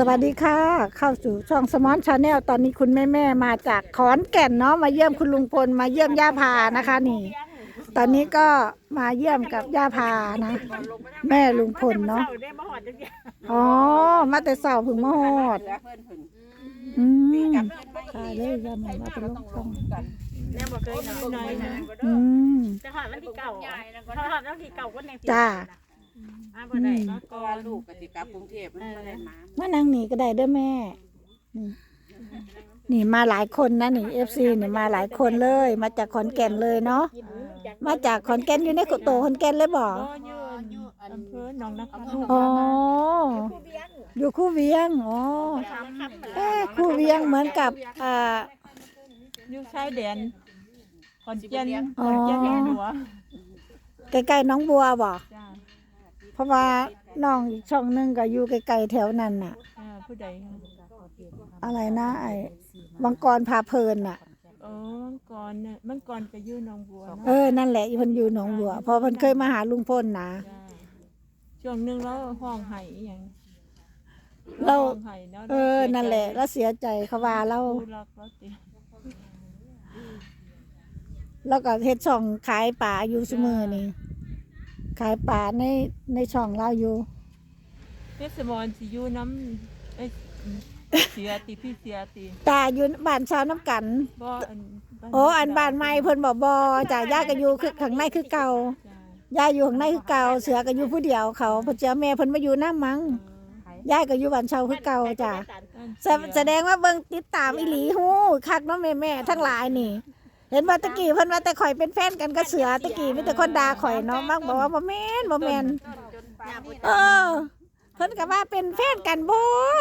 สวัสดีค่ะ เข้าสู่ช่องสมอนชาแนลตอนนี้คุณแม่แม่ๆมาจากขอนแก่นเนาะมาเยี่ยมคุณลุงพลมาเยี่ยมย่าพานะคะนี่ ตอนนี้ก็มาเยี่ยมกับย่าพานะ แม่ลุงพลเนาะได้มาหอดจังซี่อ๋อมาแต่เสาถึงมาฮอดเพื่อนเพิ่นอืมกับตายเลยย่ามันมาเป็นลูกช่องแม่บ่เคยนอนน้อยนะอืมจะหอดวันที่เก่าถ้าหอดวันที่เก่าก็ในจ้า มาบ่ได้เนาะก็ว่าลูกกติกลับกรุงเทพมันบ่ได้มามานั่งนี่ก็ได้เด้อแม่ นี่นี่มาหลายคนนะนี่เอฟซีนี่มาหลายคนเลย มาจากขอนแก่นเลยเนาะมาจากขอนแก่นอยู่ในกุโตขอนแก่นเลยบอกก็อยู่อำเภอหนองนาคำอ๋ออยู่คู่เวียงอ๋อเอ้คู่เวียงเหมือนกับอ่าอยู่ชายแดนขอนแก่นอ๋ขออนแก่นแห่หัวใกล้ๆน้องบัวบ่จ้า เพราะว่าน้องอีกช่องหนึงก็อยู่ใกล้ๆแถวนั้นน่ะ อ่าผู้ใดอะไรนะไอ้วังกรพาเพลินน่ะเออมังกรน่ะมังกรก็อยู่หนองบัวเอเนาะอนั่นแหละอีเพิ่นอยู่หนองบัวเพอเพิ่นเคยมาหาลุงพลนะ จ้าช่วงหนึงแล้วห้องไห้อีหยังเรา ห้องไห้เนาะเออนั่นแหละแล้วเสียใจเขาว่าเราผู้รักเราติแล้วก็เฮ็ดช่องขายป่าอยู่ซุมือนี่ ขายป่าในในช่องเราอยู่เทศมรสิอยู่น้ำเอ้ยเสียติพี่เสียติตาอยู่บ้านชาวน้ำกัน บ่อันโอ้อันบ้านใหม่เพิ่นบอกบอจ่าย่าก็อยู่คือข้างในคือเก่าจ้าย่าอยู่ข้างในคือเก่าเสือก็อยู่ผู้เดียวเขาเพิ่นเจ้าแม่เพิ่นมาอยู่น้ำมั้งย่าก็อยู่บ้านเชาคือเก่าจ้ะแสแสดงว่าเบิ่งติดตามอีหลีฮู้คักเนาะแม่แม่ๆทั้งหลายนี่ เห็นว่าตะกี้เพิ่นว่าแต่ข่อยเป็นแฟนกันกับเสือตะกี้มีแต่คนด่าข่อยเนาะมักบอกว่าบ่แม่นบ่แม่นเออเพิ่นก็ว่าเป็นแฟนกันบ่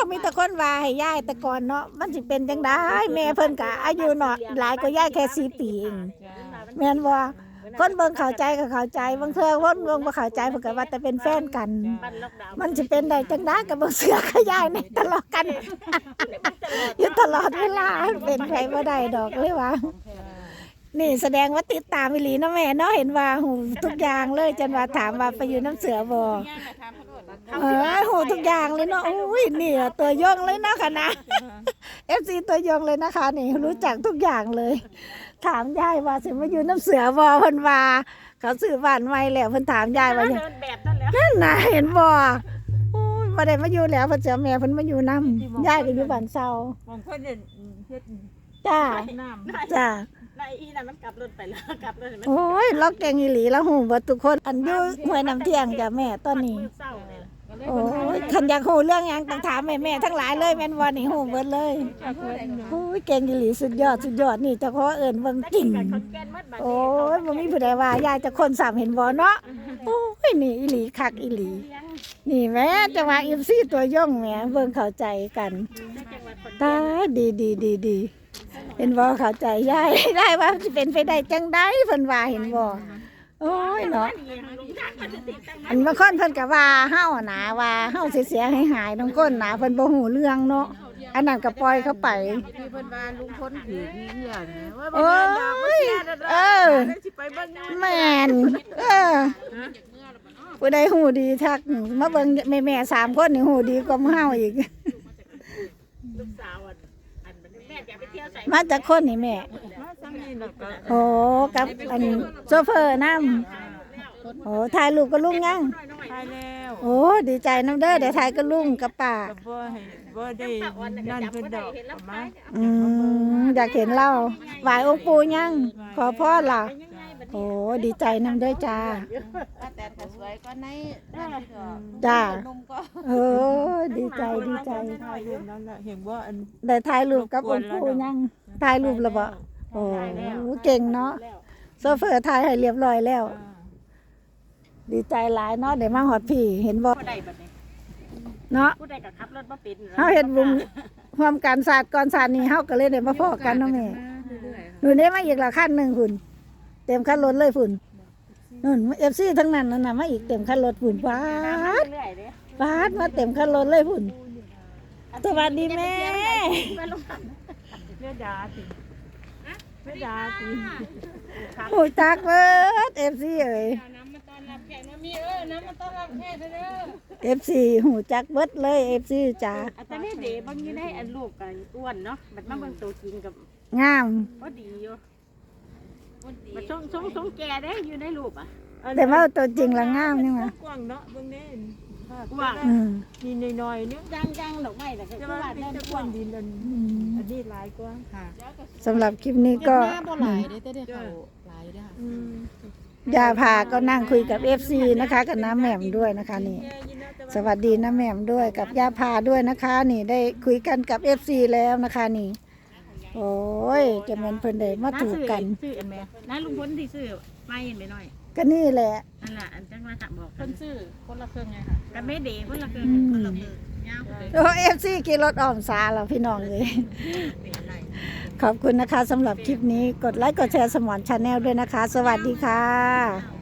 มีแต่คนว่าให้ยายแต่ก่อนเนาะมันสิเป็นจังได๋แม่เพิ่นก็อายุเนาะหลายกว่ายายแค่4ปีเองจ้าแม่นบ่คนเบิ่งเข้าใจก็เข้าใจบางเทื่อคนเบิ่งบ่เข้าใจเพิ่นก็ว่าแต่เป็นแฟนกันบ้านล็อกดาวน์มันสิเป็นได้จังได๋กับเบิ่งเสือขยายในตลอดกันอยู่ตลอดเวลาเป็นใครบ่ได้ดอกเลยว่า นี่แสดงว่าติดตามอีหลีเนาะแม่เนาะเห็นว่าหูทุกอย่างเลยจนว่าถามว่าไปอยู่น้ำเสือบ่เออหูทุกอย่างเลยเนาะอุ้ยนี่อะตัวยงเลยเนาะค่ะนะ FC ตัวยงเลยนะคะ นี่รู้จักทุกอย่างเลย ถามยายว่าสิมาอยู่น้ำเสือบ่เพิ่นว่าเขาซื้อบ้านใหม่แล้วเพิ่นถามยายว่าอย่างเดินแบบนั่นแหละนั่นน่ะเห็นบ่อุ้ยบ่ได้มาอยู่แล้วเพิ่นเสียแม่เพิ่นมาอยู่นํยายก็อยู่บ้านเซามองเพิ่นเด่นเฮ็ดจ้าน้ำจ้านาย อีน่ะมันกลับรถไปแล้วกลับรถมันโอ้ยล็อกเก่งอีหลีแล้วหูเบิดทุกคนอันอยู่ห้วยน้ำเที่ยงจ้ะแม่ตอนนี้ เศร้าเนี่ยโอ้ยคันอยากหูเรื่องหยังต้องถามแม่แม่ๆทั้งหลายเลยแม่นบ่นี่หูเบิดเลยโอ้ยเก่งอีหลีสุดยอดสุดยอดนี่เจ้าขอเอิ้นเบิ่งจริง กันคนแก่นมัดบัดโอ้ยบ่มีผู้ใดว่ายายจะคนสามเห็นบ่เนาะโอ้ยนี่อีหลีคักอีหลี นี่แม่จังหวะ FC ตัวย่องแหมเบิ่งเข้าใจกันจังหวัดคนตาดีดีดีดี เห็นบ่เข้าใจยายได้ว่าสิเป็นไปได้จังไดเพิ่นว่าเห็นบ่โอ้ยเนาะอันบางคนเพิ่นก็ว่าเฮาหนาว่าเฮาเสียหายๆน้องก้นหนาเพิ่นบ่ฮู้เรื่องเนาะอันนั้นก็ปล่อยเขาไปที่เพิ่นว่าลุงพลถือนี่เนี่ยนะว่าโอ้ยเออสิไปเบิ่งอยู่แม่นเออผู้ใดฮู้ดีทักมาเบิ่งแม่ๆสามคนนี่ฮู้ดีกว่าเฮาอีกลูกสาวอะอันแม่อยากไปเที่ยวใส่ มาจากคนนี่แม่มาซังนี่แล้วก็โอ้กับอันโซเฟอร์นำโอ้ถ่ายรูปกับลุงยังทายแล้วโอ้ดีใจนํเด้อได้ถ่ายกับลุงกับป้าก็บ่ให้บ่ได้นั่นเพิ่นดอกเอามาอืมอยากเห็นเราไหวองค์ปู่ยังขอพ่อล่ะ โอ้ดีใจนำด้วยจ้าแต่ก็สวยก็ในนั่นก็จ้านมก็เออ ดีใจดีใจทายรูปนั่นแหละเห็นว่าอันได้ถ่ายรูปกับองค์ปู่ยังถ่ายรูปแล้วบ่โอ้เก่งเนาะโซเฟอร์ถ่ายให้เรียบร้อยแล้ว ดีใจหลายเนาะได้มาฮอดพี่เห็นบ่ผู้ใดบัดนี้เนาะผู้ใดก็ขับรถบ่เป็นเฮาเฮ็ดบุญร่วมกันศาสตร์ก่อนศาสตร์นี้เฮาก็เลยได้มาพอกันเนาะแม่หนูได้มาอีกละคันหนึงพุ่น เต็มคันรถเลยพุ่นนู่น FC ทั้งนั้นนั่นน่ะมาอีกเต็มคันรถพุ่นว้าดเรื่อยๆเด้ฟาดมาเต็มคันรถเลยพุ่นสวัสดีแม่แม่ดาติแม่ดาติหูจักเบิดเอฟซีเอ้ยน้ำมาต้อนรับแขกนะมีเออน้ำมันต้องรับแค่เด้อเอฟซีหูจักเบิดเลยเอฟซีจ้าอันแต่นี่เดบางทีได้อันลูกกันอ้วนเนาะมันมาเบิ่งตัวจริงกับงามพอดีอยู่ มันชงชงชงแก่ได้อยู่ในรูปอะแต่ว่าตัวจริงละงามนี่มากว้างเนาะเบิ่งแน่นกว้างอืมนี่น้อยๆเนี่ยจังจังดอกไม้แต่ก็จะว่าว่าแน่เป็นนตะกกวว้างนดินอันอืมอันนี้หลายกว่าสำหรับคลิปนี้ก็หน้าบ่หลายเด้อแต่เดี๋ยวเขาหลายเด้อค่ะอืมยาพาก็นั่งคุยกับเอฟซีนะคะ กับน้าแหม่มด้วยนะคะนี่แค่ยินนะแต่ว่าสวัสดีน้าแหม่มด้วยกับยาพาด้วยนะคะ นี่ได้คุยกันกับเอฟซีแล้วนะคะนี่ โอ้ยจะเป็นเพิ่นได้มาถูกกัน ซื้ออันแม่น้าลุงพ้นที่ซื้อไม่เห็นไปหน่อยก็นี่แหละนั่นแหละอันจังว่าจะบอกเพิ่นซื้อคนละเครื่องไงค่ะกันไม่เดคนละเกินอืม คนละเกินยาวเลยโอ้เอฟซีกินรถอ่อมซาแล้วพี่น้องเลยขอบคุณนะคะสำหรับคลิปนี้กดไลค์กดแชร์สมอนชาแนลด้วยนะคะ สวัสดีค่ะ